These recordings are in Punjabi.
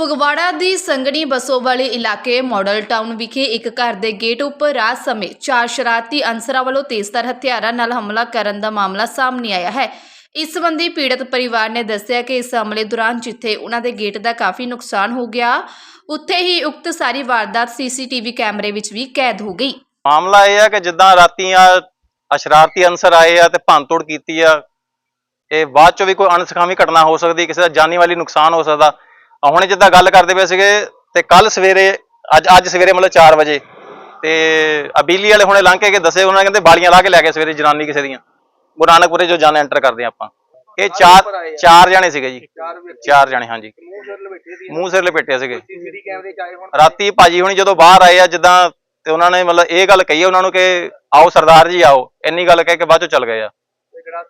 ਫਗਵਾੜਾ ਦੀ ਸੰਗਣੀ ਬਸੋਵਾਲੀ ਇਲਾਕੇ ਮਾਡਲ ਟਾਊਨ ਵਿਖੇ ਇੱਕ ਘਰ ਦੇ ਗੇਟ ਉੱਪਰ ਰਾਤ ਸਮੇਂ ਚਾਰ ਸ਼ਰਾਰਤੀ ਅਨਸਰਾਂ ਵੱਲੋਂ ਤੇਜ਼ਧਾਰ ਹਥਿਆਰਾਂ ਨਾਲ ਹਮਲਾ ਕਰਨ ਦਾ ਮਾਮਲਾ ਸਾਹਮਣੇ ਆਇਆ ਹੈ। ਇਸ ਸੰਬੰਧੀ ਪੀੜਤ ਪਰਿਵਾਰ ਨੇ ਦੱਸਿਆ ਕਿ ਇਸ ਹਮਲੇ ਦੌਰਾਨ ਜਿੱਥੇ ਉਹਨਾਂ ਦੇ ਗੇਟ ਦਾ ਕਾਫੀ ਨੁਕਸਾਨ ਹੋ ਗਿਆ, ਉੱਥੇ ਹੀ ਉਕਤ ਸਾਰੀ ਵਾਰਦਾਤ ਸੀਸੀਟੀਵੀ ਕੈਮਰੇ ਵਿੱਚ ਵੀ ਕੈਦ ਹੋ ਗਈ। ਮਾਮਲਾ ਇਹ ਆ ਕਿ ਜਿੱਦਾਂ ਰਾਤੀ ਅਸ਼ਰਾਰਤੀ ਅਨਸਰ ਆਏ ਆ ਤੇ ਭੰਨਤੋੜ ਕੀਤੀ ਆ, ਇਹ ਬਾਅਦ ਚੋਂ ਵੀ ਕੋਈ ਅਣਸਖਾਵੀ ਘਟਨਾ ਹੋ ਸਕਦੀ, ਕਿਸੇ ਦਾ ਜਾਨੀ ਵਾਲੀ ਨੁਕਸਾਨ ਹੋ ਸਕਦਾ। ਹੁਣ ਜਿੱਦਾਂ ਗੱਲ ਕਰਦੇ ਪਏ ਸੀਗੇ ਤੇ ਕੱਲ ਸਵੇਰੇ ਅੱਜ ਅੱਜ ਸਵੇਰੇ ਮਤਲਬ 4 ਵਜੇ ਤੇ ਅਬੀਲੀ ਵਾਲੇ ਹੁਣੇ ਲੰਘ ਕੇ ਦੱਸੇ ਉਹਨਾਂ ਨੇ ਕਹਿੰਦੇ ਬਾਲੀਆਂ ਲਾ ਕੇ ਲੈ ਗਏ ਸਵੇਰੇ ਜਨਾਨੀ ਕਿਸੇ ਦੀਆਂ ਗੁਰੂ ਨਾਨਕਪੁਰੇ ਜੋ ਜਾਣ ਐਂਟਰ ਕਰਦੇ ਆਪਾਂ। ਇਹ ਚਾਰ ਚਾਰ ਜਣੇ ਸੀਗੇ ਜੀ। ਚਾਰ ਜਣੇ ਹਾਂਜੀ। ਮੂੰਹ ਸਿਰ ਲਪੇਟੇ ਸੀਗੇ। ਰਾਤੀ ਭਾਜੀ ਹੁਣੀ ਜਦੋਂ ਬਾਹਰ ਆਏ ਆ ਜਿੱਦਾਂ ਤੇ ਉਹਨਾਂ ਨੇ ਮਤਲਬ ਇਹ ਗੱਲ ਕਹੀ ਉਹਨਾਂ ਨੂੰ ਕਿ ਆਓ ਸਰਦਾਰ ਜੀ ਆਓ। ਇੰਨੀ ਗੱਲ ਕਹਿ ਕੇ ਬਾਅਦ ਚੋਂ ਚੱਲ ਗਏ ਆ।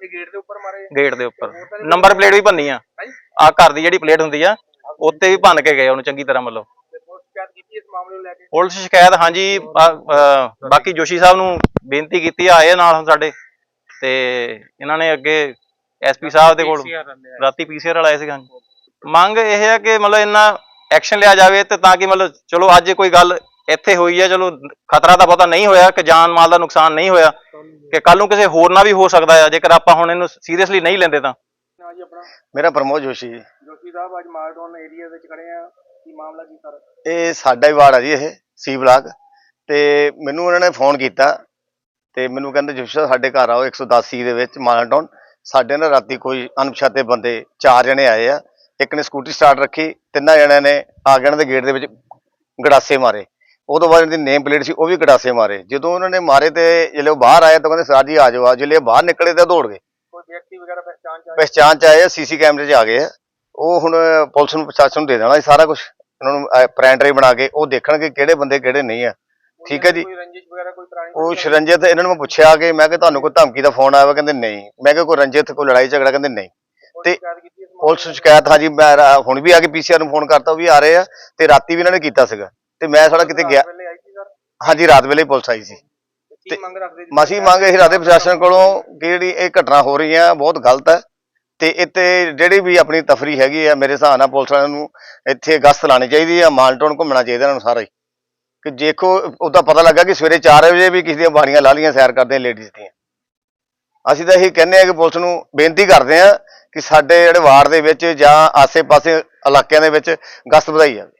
ਗੇਟ ਦੇ ਉੱਪਰ ਮਾਰੇ। ਗੇਟ ਦੇ ਉੱਪਰ। ਨੰਬਰ ਪਲੇਟ ਵੀ ਭੰਨੀ ਆ। ਆ ਘਰ ਦੀ ਜਿਹੜੀ ਪਲੇਟ ਹੁੰਦੀ ਆ ਉੱਤੇ ਵੀ ਭੰਨ ਕੇ ਗਏ ਉਹਨੂੰ ਚੰਗੀ ਤਰ੍ਹਾਂ ਮਤਲਬ। ਪੁਲਿਸ ਸ਼ਿਕਾਇਤ ਕੀਤੀ ਇਸ ਮਾਮਲੇ ਨੂੰ ਲੈ ਕੇ? ਪੁਲਿਸ ਸ਼ਿਕਾਇਤ ਹਾਂਜੀ ਬਾ- ਅਹ ਬਾਕੀ ਜੋਸ਼ੀ ਸਾਹਿਬ ਨੂੰ ਬੇਨਤੀ ਕੀਤੀ ਆ ਆਏ ਆ ਨਾਲ ਹੁਣ ਸਾਡੇ। ਤੇ ਇਹਨਾਂ ਨੇ ਅੱਗੇ ਐਸਪੀ ਸਾਹਿਬ ਦੇ ਕੋਲ ਰਾਤੀ ਪੀਸੀਆਰ ਵਾਲਾ ਆਏ ਸੀ ਹਾਂਜੀ। ਮੰਗ ਇਹ ਹੈ ਕਿ ਮਤਲਬ ਇਹਨਾਂ ਐਕਸ਼ਨ ਲਿਆ ਜਾਵੇ ਤੇ ਤਾਂ ਕਿ ਮਤਲਬ ਚਲੋ ਅੱਜ ਕੋਈ ਗੱਲ ਇੱਥੇ ਹੋਈ ਹੈ ਚਲੋ ਖਤਰਾ ਤਾਂ ਬਹੁਤਾ ਨਹੀਂ ਹੋਇਆ ਕਿ ਜਾਨ ਮਾਲ ਦਾ ਨੁਕਸਾਨ ਨਹੀਂ ਹੋਇਆ ਕਿ ਕੱਲ ਨੂੰ ਕਿਸੇ ਹੋਰ ਨਾਲ ਵੀ ਹੋ ਸਕਦਾ ਹੈ ਜੇਕਰ ਆਪਾਂ ਹੁਣ ਇਹਨੂੰ ਸੀਰੀਅਸਲੀ ਨਹੀਂ ਲੈਂਦੇ ਤਾਂ। ਨਾ ਜੀ ਆਪਣਾ। ਮੇਰਾ ਪ੍ਰਮੋਦ ਜੋਸ਼ੀ ਜੀ। ਜੋਸ਼ੀ ਸਾਹਿਬ ਅੱਜ ਮਾਰਡਨ ਏਰੀਆ ਵਿੱਚ ਖੜੇ ਆ। ਕੀ ਮਾਮਲਾ ਕੀ ਸਰ? ਇਹ ਸਾਡਾ ਹੀ ਵਾਰਡ ਆ ਜੀ ਇਹ ਸੀ ਬਲਾਕ। ਤੇ ਮੈਨੂੰ ਉਹਨਾਂ ਨੇ ਫੋਨ ਕੀਤਾ ਤੇ ਮੈਨੂੰ ਕਹਿੰਦੇ ਜੋਸ਼ੀ ਸਾਡੇ ਘਰ ਆਓ 110 ਸੀ ਦੇ ਵਿੱਚ ਮਾਲਟਾਊਨ ਸਾਡੇ ਨਾਲ ਰਾਤੀ ਕੋਈ ਅਣਪਛਾਤੇ ਬੰਦੇ ਚਾਰ ਜਣੇ ਆਏ ਆ। ਇੱਕ ਨੇ ਸਕੂਟੀ ਸਟਾਰਟ ਰੱਖੀ ਤਿੰਨਾਂ ਜਣਿਆਂ ਨੇ ਆਗਣ ਦੇ ਗੇਟ ਦੇ ਵਿੱਚ ਗੜਾਸੇ ਮਾਰੇ। ਉਹ ਤੋਂ ਬਾਅਦ ਇਹਦੀ ਨੇਮ ਪਲੇਟ ਸੀ ਉਹ ਵੀ ਗੜਾਸੇ ਮਾਰੇ। ਜਦੋਂ ਉਹਨਾਂ ਨੇ ਮਾਰੇ ਤੇ ਜਦੋਂ ਬਾਹਰ ਆਏ ਤਾਂ ਕਹਿੰਦੇ ਸਰ ਜੀ ਆ ਜਾਓ ਆ ਜਦੋਂ ਬਾਹਰ ਨਿਕਲੇ ਤਾਂ ਦੌੜ ਗਏ। ਕੋਈ ਵਿਅਕਤੀ ਵਗੈਰਾ ਪਹਿਚਾਣ ਚ ਆਏ? ਪਹਿਚਾਣ ਚ ਆਏ ਆ ਸੀਸੀ ਕੈਮਰੇ 'ਚ ਆ ਗਏ ਆ। ਉਹ ਹੁਣ ਪੁਲਿਸ ਨੂੰ ਪ੍ਰਸ਼ਾਸਨ ਨੂੰ ਦੇ ਦੇਣਾ ਇਹ ਸਾਰਾ ਕੁਝ ਉਹਨਾਂ ਨੂੰ ਪ੍ਰਿੰਟਰੀ ਬਣਾ ਕੇ ਉਹ ਦੇਖਣਗੇ ਕਿਹੜੇ ਬੰਦੇ ਕਿਹੜੇ ਨਹੀਂ ਆ। ਠੀਕ ਹੈ ਜੀ। ਉਹ ਸ਼ਰੰਜਿਤ ਇਹਨਾਂ ਨੂੰ ਮੈਂ ਪੁੱਛਿਆ ਕਿ ਮੈਂ ਕਿ ਤੁਹਾਨੂੰ ਕੋਈ ਧਮਕੀ ਦਾ ਫੋਨ ਆਇਆ ਕਹਿੰਦੇ ਨਹੀਂ। ਮੈਂ ਕਿ ਕੋਈ ਰੰਜਿਤ ਕੋਈ ਲੜਾਈ ਝਗੜਾ ਕਹਿੰਦੇ ਨਹੀਂ। ਤੇ ਪੁਲਿਸ ਨੂੰ ਸ਼ਿਕਾਇਤ ਹਾਂਜੀ ਮੈਂ ਰਾ- ਹੁਣ ਵੀ ਆ ਕੇ ਪੀਸੀਆਰ ਨੂੰ ਫੋਨ ਕਰਤਾ ਉਹ ਵੀ ਆ ਰਹੇ ਆ ਤੇ ਰਾਤੀ ਵੀ ਇਹਨਾਂ ਨੇ ਕੀਤਾ ਸੀਗਾ। ਤੇ ਮੈਂ ਸਾਲਾ ਕਿਤੇ ਗਿਆ ਹਾਂਜੀ ਰਾਤ ਵੇਲੇ ਹੀ ਪੁਲਿਸ ਆਈ ਸੀ। ਕੀ ਮੰਗ ਰੱਖਦੇ ਜੀ? ਮਸੀਂ ਮੰਗ ਇਹ ਰਾਦੇ ਪ੍ਰਸ਼ਾਸਨ ਕੋਲੋਂ ਕਿ ਜਿਹੜੀ ਇਹ ਘਟਨਾ ਹੋ ਰਹੀ ਆ ਬਹੁਤ ਗਲਤ ਹੈ ਤੇ ਇੱਥੇ ਜਿਹੜੀ ਵੀ ਆਪਣੀ ਤਫਰੀ ਹੈਗੀ ਆ, ਮੇਰੇ ਹਿਸਾਬ ਨਾਲ ਪੁਲਿਸ ਵਾਲਿਆਂ ਨੂੰ ਇੱਥੇ ਗਸ਼ਤ ਲਾਣੀ ਚਾਹੀਦੀ ਆ ਮਾਲਟੋਨ ਘੁੰਮਣਾ ਚਾਹੀਦਾ ਇਹਨਾਂ ਨੂੰ ਸਾਰਾ। ਹੀ ਕਿ ਦੇਖੋ, ਉਹਦਾ ਪਤਾ ਲੱਗਾ ਕਿ ਸਵੇਰੇ 4 ਵਜੇ ਵੀ ਕਿਸੇ ਦੀਆਂ ਬਾਣੀਆਂ ਲਾ ਲੀਆਂ ਸੈਰ ਕਰਦੇ ਲੇਡੀਜ਼ ਦੀਆਂ। ਅਸੀਂ ਤਾਂ ਇਹੀ ਕਹਿੰਦੇ ਆ ਕਿ ਪੁਲਿਸ ਨੂੰ ਬੇਨਤੀ ਕਰਦੇ ਆ ਕਿ ਸਾਡੇ ਜਿਹੜੇ ਵਾਰਡ ਦੇ ਵਿੱਚ ਜਾਂ ਆਸੇ-ਪਾਸੇ ਇਲਾਕਿਆਂ ਦੇ ਵਿੱਚ ਗਸ਼ਤ ਵਧਾਈ ਜਾਵੇ।